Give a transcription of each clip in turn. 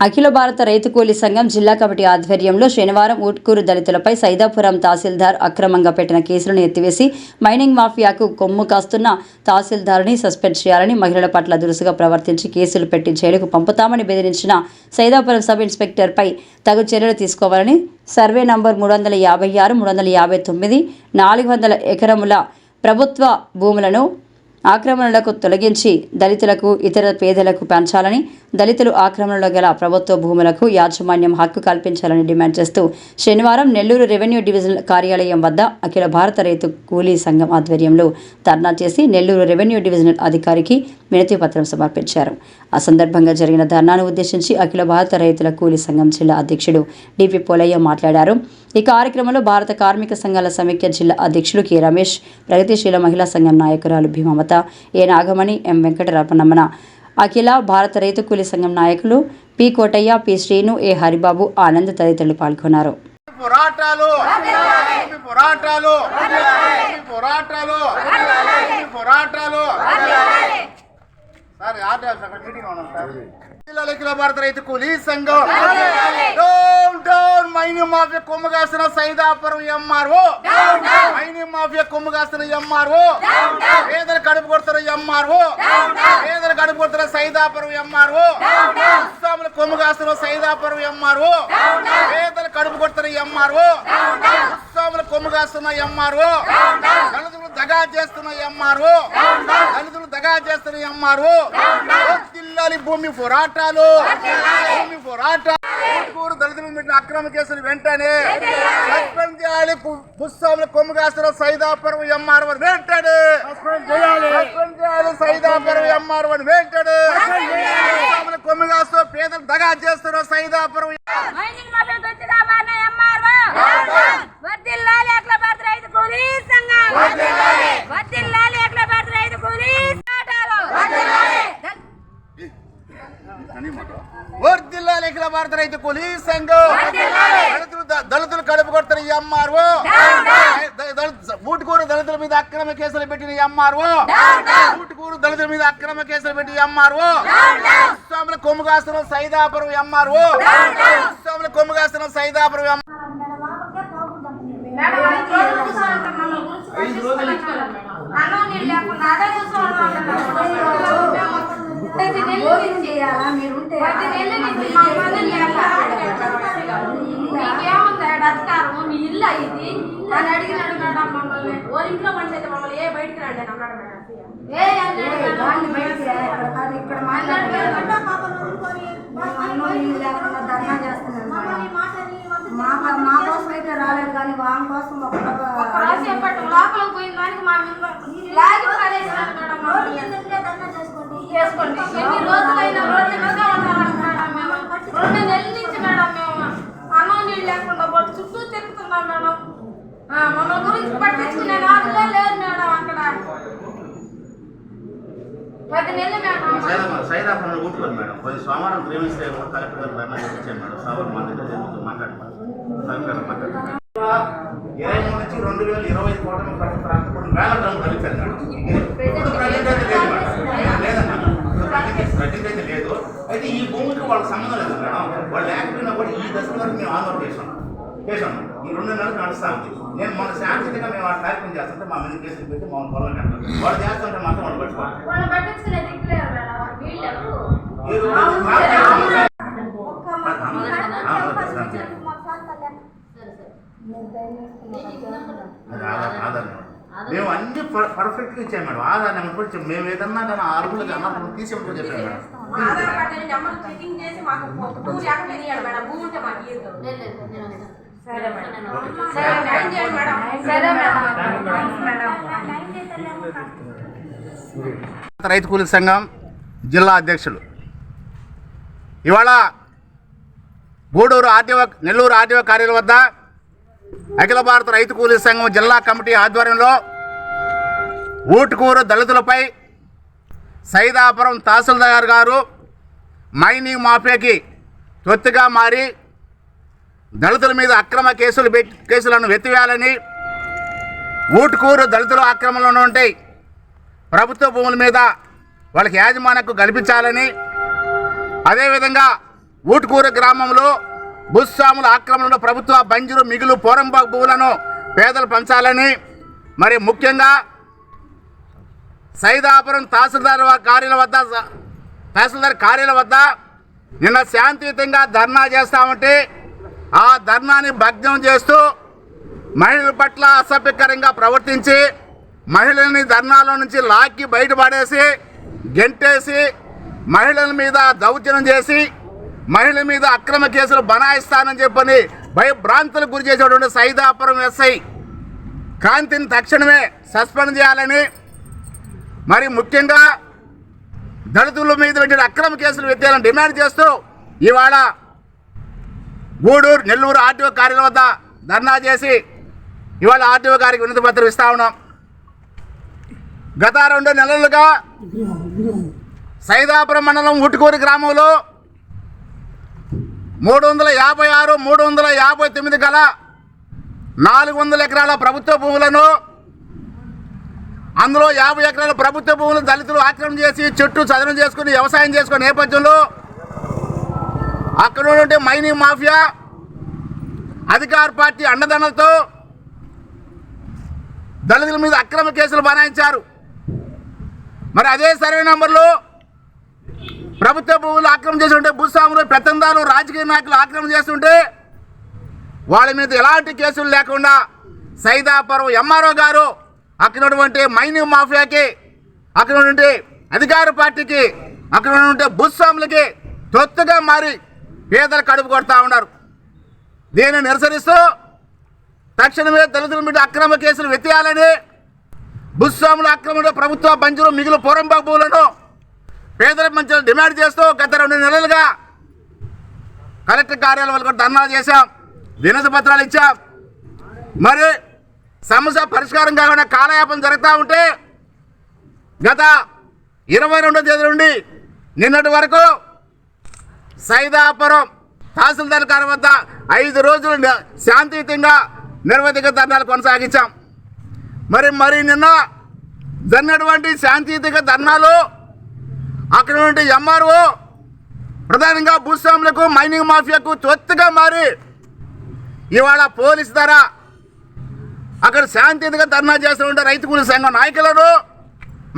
అఖిల భారత రైతు కూలీ సంఘం జిల్లా కమిటీ ఆధ్వర్యంలో శనివారం ఊట్కూరు దళితులపై సైదాపురం తహసీల్దార్ అక్రమంగా పెట్టిన కేసులను ఎత్తివేసి మైనింగ్ మాఫియాకు కొమ్ము కాస్తున్న తహసీల్దార్ని సస్పెండ్ చేయాలని మహిళల పట్ల దురుసుగా ప్రవర్తించి కేసులు పెట్టి జైలుకు పంపుతామని బెదిరించిన సైదాపురం సబ్ ఇన్స్పెక్టర్పై తగు చర్యలు తీసుకోవాలని సర్వే నంబర్ మూడు వందల యాభై ఆరు మూడు వందల యాభై తొమ్మిది నాలుగు వందల ఎకరముల ప్రభుత్వ భూములను ఆక్రమణలకు తొలగించి దళితులకు ఇతర పేదలకు పెంచాలని దళితులు ఆక్రమణలో గల ప్రభుత్వ భూములకు యాజమాన్యం హక్కు కల్పించాలని డిమాండ్ చేస్తూ శనివారం నెల్లూరు రెవెన్యూ డివిజనల్ కార్యాలయం వద్ద అఖిల భారత రైతు కూలీ సంఘం ఆధ్వర్యంలో ధర్నా చేసి నెల్లూరు రెవెన్యూ డివిజనల్ అధికారికి వినతి పత్రం సమర్పించారు. ఆ సందర్భంగా జరిగిన ధర్నాను ఉద్దేశించి అఖిల భారత రైతుల కూలీ సంఘం జిల్లా అధ్యక్షుడు డిపి పోలయ్య మాట్లాడారు. ఈ కార్యక్రమంలో భారత కార్మిక సంఘాల సమైక్య జిల్లా అధ్యక్షుడు కె రమేష్ ప్రగతిశీల మహిళా సంఘం నాయకురాలు భీమమత ఏ నాగమణి ఎం వెంకటరమణమ్మన అఖిల భారత రైతు కూలీ సంఘం నాయకులు P Kotaiah P Srinu A Haribabu Anand తదితరులు పాల్గొన్నారు. పోరాటాలు! పోరాటాలు! పోరాటాలు! పోరాటాలు! భూమి పోరాటాలు సార్ ఆర్డర్ అక్కడ మీటింగ్ ఉన్నాం సార్ జిల్లాల అఖిల భారత రైతు కూలీ సంఘం డౌన్ డౌన్ మైని మాఫియా కొమ్ము కాసిన సైదాపురం ఎంఆర్ఓ మైని మాఫియా కొమ్ము కాసిన ఎంఆర్ఓ పేదలు కడుపు కొడుతున్న ఎంఆర్ఓ పేదలు కడుపు కొడుతున్న సైదాపురం ఎంఆర్ఓ ఉత్సాములు కొమ్ము కాస్తున్న సైదాపురం ఎంఆర్ఓ పేదలు కడుపు కొడుతున్న ఎంఆర్ఓ ఉత్సాములు కొమ్ము కాస్తున్న ఎంఆర్ఓ దళితులు దగా చేస్తున్న ఎంఆర్ఓ దళితులు దగా చేస్తున్న ఎంఆర్ఓ జిల్లాలి భూమి పోరాటాలు. భూమి పోరాటాలు. దళితులు పెట్టిన అక్రమ కేసులు వెంటనే సస్పెండ్ చేయాలి. పు- పుస్తకంలో కొమ్ము కాస్తున్న సైదాపురం ఎంఆర్ఓ వెంటనే సస్పెండ్ చేయాలి. సైదాపురం ఎంఆర్ఓ వెంటనే కొమ్ము కాస్తూ పేదలు దగా చేస్తున్న సైదాపురం మైనింగ్ మాఫియా దొచ్చిగా మారిన ఎంఆర్ఓ వర్ధిల్లాలి అఖిల భారత రైతు కూలీ సంఘం వర్ధిల్లాలి అఖిల భారత రైతు కూలీ సంఘాలు దళ- వర్దిల్లాలి అఖిల భారత రైతు కూలీ సంఘం దళితులు దళితులు కడుపు కొడుతున్న ఎంఆర్ఓ ఊటుకూరు దళితుల మీద అక్రమ కేసులు పెట్టిన ఎంఆర్ఓ ఊటుకూరు దళితుల మీద అక్రమ కేసులు పెట్టి ఎంఆర్ఓ స్వాముల కొమ్ము కాస్తున్న సైదాపురం ఎంఆర్ఓ స్వాముల కొమ్ము కాస్తున్న సైదాపురం ఎం- మేడం, ఐదు నీకేముంది ఆడ అధికారం నీ ఇల్లు ఇది అని అడిగినాడు మేడం మమ్మల్ని. ఓ ఇంట్లో మనిషి అయితే మమ్మల్ని ఏ బయటికి రండి అని అన్నాడు మేడం ఏ? ఇక్కడ. మా మా కోసం అయితే రాలేదు కానీ వాళ్ళ కోసం ఒక్క రోజు చెప్పట్టు లోపల పోయిన దానికి మా మీద లాగి పడేసినాడు మేడం మమ్మల్ని. చేసుకోండి ఎన్ని రోజులైనా నుంచి మేడం మేము అన్నం నీళ్ళు లేకుండా బొట్టు చుట్టూ తిరుగుతున్నాం మేడం? మమ్మల్ని గురించి పట్టించుకునే నాదులే లేదు మేడం అక్కడ. పది నెలలు మేడం సైదాపురం మేడం. పోయి సోమవారం ప్రేమిస్తే కలెక్టర్ గారు ధర్నా చేయించాను మేడం. సోమవారం మా దగ్గర జరుగుతుంది కలెక్టర్ ఇరవై మూడు నుంచి రెండు వేల ఇరవై ఐదు కోట్ల ప్రతి ప్రాంతం వేల టన్నులు కలిపారు మేడం ఇప్పుడు ప్రజెంట్ అయితే లేదు మేడం లేదన్నా ఇప్పుడు ప్రజెంట్ ప్రజెంట్ అయితే లేదు అయితే ఈ భూమికి వాళ్ళకి సంబంధం లేదు మేడం వాళ్ళు లేకపోయినా కూడా ఈ దశ వరకు మేము ఆందోళన చేసాం చేసాం ఈ రెండు నెలలు నడుస్తా ఉంది. నేను మన శాంతిగా మేము ఆ కార్యక్రమం చేస్తుంటే మా మీద కేసులు పెట్టి మా పొలం కట్టాలి వాళ్ళు చేస్తుంటే మాత్రం వాళ్ళు పట్టుకోవాలి వాళ్ళు. మేము అన్ని పర్ఫెక్ట్గా ఇచ్చాం మేడం. ఆధార్ నెంబర్ కూడా మేము ఏదన్నా కానీ అరుగులు అన్నప్పుడు తీసేమని చెప్పాం madam. Aadhaar card number checking చేసి మాకు ఒక భూమి లేకుండా ఇయ్యాలి మేడం. భూమి ఉంటే మాకు ఇయ్యదు సరే మేడం. సరే న్యాయం చేయండి మేడం. సరే మేడం. రైతు కూలీ సంఘం జిల్లా అధ్యక్షులు. ఇవాళ గూడూరు ఆర్టీఓ నెల్లూరు ఆర్టీఓ కార్యాలయం వద్ద అఖిల భారత రైతు కూలీ సంఘం జిల్లా కమిటీ ఆధ్వర్యంలో ఊటుకూరు దళితులపై సైదాపురం తహసీల్దార్ గారు మైనింగ్ మాఫియాకి తొత్తుగా మారి దళితుల మీద అక్రమ కేసులు కేసులను వెతివేయాలని ఊటుకూరు దళితుల ఆక్రమణలో ఉంటాయి ప్రభుత్వ భూముల మీద వాళ్ళకి యాజమాన్యకు కల్పించాలని అదేవిధంగా ఊటుకూరు గ్రామంలో భూస్వాముల ఆక్రమణలో ప్రభుత్వ బంజరు మిగులు పోరంబాగ్ భూములను పేదలు పంచాలని మరి ముఖ్యంగా సైదాపురం తహసీల్దార్ కార్యాల కార్యాలయం వద్ద తహసీల్దార్ కార్యాలయం వద్ద నిన్న శాంతియుతంగా ధర్నా చేస్తామంటే ఆ ధర్నాని భగ్నం చేస్తూ మహిళల పట్ల అసభ్యకరంగా ప్రవర్తించి మహిళల్ని ధర్నాలో నుంచి లాక్కి బయటపడేసి గెంటేసి మహిళల మీద దౌర్జన్యం చేసి మహిళల మీద అక్రమ కేసులు బనాయిస్తానని చెప్పని భయభ్రాంతులకు గురి చేసేటువంటి సైదాపురం ఎస్ఐ కాంతిని తక్షణమే సస్పెండ్ చేయాలని మరి ముఖ్యంగా దళితుల మీద పెట్టిన అక్రమ కేసులు ఎత్తేయాలని డిమాండ్ చేస్తూ ఇవాళ గూడూరు నెల్లూరు ఆర్టీఓ కార్యాలయం వద్ద ధర్నా చేసి ఇవాళ ఆర్టీఓ గారికి వినతి పత్రం ఇస్తా ఉన్నాం. గత రెండు నెలలుగా సైదాపురం మండలం ఉటుకూరు గ్రామంలో మూడు వందల యాభై ఆరు మూడు వందల యాభై తొమ్మిది గల నాలుగు వందల ఎకరాల ప్రభుత్వ భూములను అందులో యాభై ఎకరాల ప్రభుత్వ భూములు దళితులు ఆక్రమణ చేసి చెట్టు చదనం చేసుకుని వ్యవసాయం చేసుకునే నేపథ్యంలో అక్కడ ఉన్నటువంటి మైనింగ్ మాఫియా అధికార పార్టీ అండదండలతో దళితుల మీద అక్రమ కేసులు బనాయించారు. మరి అదే సర్వే నంబర్లో ప్రభుత్వ భూములు ఆక్రమణ చేస్తుంటే భూస్వాములు పెత్తందాలు రాజకీయ నాయకులు ఆక్రమణ చేస్తుంటే వాళ్ళ మీద ఎలాంటి కేసులు లేకుండా సైదాపురం ఎంఆర్ఓ గారు అక్కడ ఉన్నటువంటి మైనింగ్ మాఫియాకి అక్కడ ఉన్నటువంటి అధికార పార్టీకి అక్కడ ఉన్నటువంటి భూస్వాములకి తొత్తుగా మారి పేదలు కడుపు కొడతా ఉన్నారు. దీన్ని నిరసరిస్తూ తక్షణమే దళితుల మీద అక్రమ కేసులు వెతియాలని భూస్వాముల అక్రమంలో ప్రభుత్వ పంచులు మిగులు పూర్వం భూములను పేదల మంచి డిమాండ్ చేస్తూ గత రెండు నెలలుగా కలెక్టర్ కార్యాలయం కూడా ధర్నాలు చేశాం వినతి పత్రాలు ఇచ్చాం. మరి సమస్య పరిష్కారం కాకుండా కాలయాపన జరుగుతూ ఉంటే గత ఇరవై రెండో తేదీ నుండి నిన్నటి వరకు సైదాపురం తహసీల్దార్ గారి వద్ద ఐదు రోజులు శాంతియుతంగా నిర్వధిక ధర్నాలు కొనసాగించాం. మరి మరి నిన్న జరిగినటువంటి శాంతియుతంగా ధర్నాలు అక్కడ నుండి ఎంఆర్ఓ ప్రధానంగా భూస్వాములకు మైనింగ్ మాఫియాకు తొత్తుగా మారి ఇవాళ పోలీస్ ద్వారా అక్కడ శాంతియుతంగా ధర్నా చేస్తున్న రైతు కూలి సంఘం నాయకులను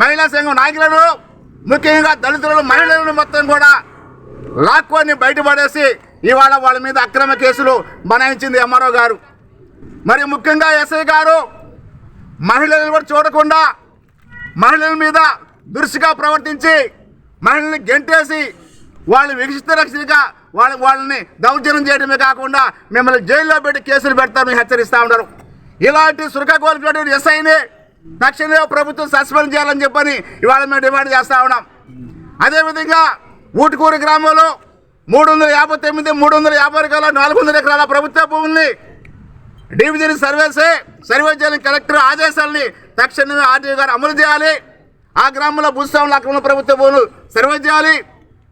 మహిళా సంఘం నాయకులను ముఖ్యంగా దళితులను మహిళలను మొత్తం కూడా లాక్కొని బయటపడేసి ఇవాళ వాళ్ళ మీద అక్రమ కేసులు బనాయించింది ఎంఆర్ఓ గారు. మరి ముఖ్యంగా ఎస్ఐ గారు మహిళలను కూడా చూడకుండా మహిళల మీద దురుసుగా ప్రవర్తించి మహిళల్ని గెంటేసి వాళ్ళు వికసిత రక్షణగా వాళ్ళ వాళ్ళని దౌర్జన్యం చేయడమే కాకుండా మిమ్మల్ని జైల్లో పెట్టి కేసులు పెడతామని హెచ్చరిస్తూ ఉన్నారు. ఇలాంటి సురకగోల్పేట ఎస్ఐని తక్షణమే ప్రభుత్వం సస్పెండ్ చేయాలని చెప్పని ఇవాళ మేము డిమాండ్ చేస్తా ఉన్నాం. అదేవిధంగా ఊటుకూరు గ్రామంలో మూడు వందల యాభై తొమ్మిది మూడు వందల యాభై రకాల నాలుగు వందల ఎకరాల ప్రభుత్వ భూముల్ని డివిజన్ సర్వేసే సర్వే చేయాలని కలెక్టర్ ఆదేశాలని తక్షణమే ఆర్టీఓ గారు అమలు చేయాలి. ఆ గ్రామంలో భూస్వాముల అక్రమ ప్రభుత్వ భూములు సర్వే చేయాలి.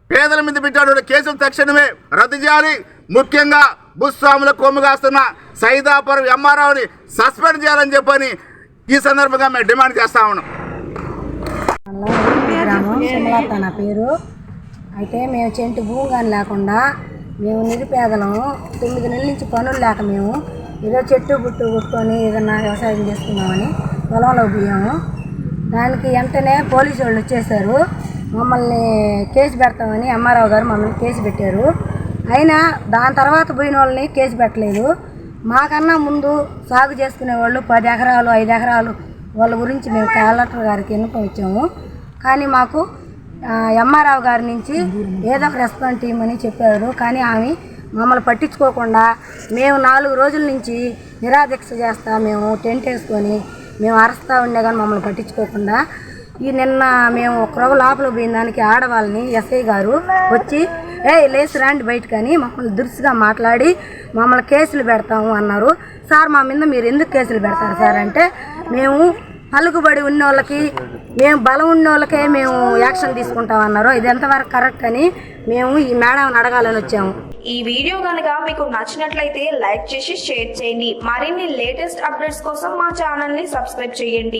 పేదల మీద పెట్టాడు కేసులు తక్షణమే రద్దు చేయాలి. ముఖ్యంగా భూస్వాముల కొమ్ము కాస్తున్న సైదాపురం ఎంఆర్ఓని సస్పెండ్ చేయాలని చెప్పని ఈ సందర్భంగా మేము డిమాండ్ చేస్తా ఉన్నాం. గ్రామం నా పేరు. అయితే మేము చెంటు భూమి కానీ లేకుండా మేము నిరుపేదలము తొమ్మిది నెలల నుంచి పనులు లేక మేము ఏదో చెట్టు బుట్టు కొట్టుకొని ఏదన్నా వ్యవసాయం చేసుకున్నామని పొలంలో పోయాము దానికి వెంటనే పోలీసు వాళ్ళు వచ్చేసారు. మమ్మల్ని కేసు పెడతామని ఎంఆర్ఓ గారు మమ్మల్ని కేసు పెట్టారు. అయినా దాని తర్వాత పోయిన వాళ్ళని కేసు పెట్టలేదు. మాకన్నా ముందు సాగు చేసుకునే వాళ్ళు పది ఎకరాలు ఐదు ఎకరాలు వాళ్ళ గురించి మేము కలెక్టర్ గారికి ఎన్నుకొని ఇచ్చాము. కానీ మాకు ఎంఆర్ఆవు గారి నుంచి ఏదో ఒక రెస్పాన్స్ ఇవ్వమని చెప్పారు. కానీ ఆమె మమ్మల్ని పట్టించుకోకుండా మేము నాలుగు రోజుల నుంచి నిరాదీక్ష చేస్తా మేము టెంట్ వేసుకొని మేము అరస్తా ఉండే కానీ మమ్మల్ని పట్టించుకోకుండా ఈ నిన్న మేము ఒక రోజు లోపల పోయిన దానికి ఆడవాళ్ళని ఎస్ఐ గారు వచ్చి ఏ లేచి రండి అని మమ్మల్ని దురుసుగా మాట్లాడి మమ్మల్ని కేసులు పెడతాము అన్నారు. సార్ మా మీద మీరు ఎందుకు కేసులు పెడతారు సార్ అంటే మేము పలుకుబడి ఉన్న వాళ్ళకి మేము బలం ఉన్న వాళ్ళకే మేము యాక్షన్ తీసుకుంటాం అన్నారు. ఇది ఎంతవరకు కరెక్ట్ అని మేము ఈ మేడం అడగాలని వచ్చాము. ఈ వీడియో కనుక మీకు నచ్చినట్లయితే లైక్ చేసి షేర్ చేయండి. మరిన్ని లేటెస్ట్ అప్డేట్స్ కోసం మా ఛానల్ని సబ్స్క్రైబ్ చేయండి.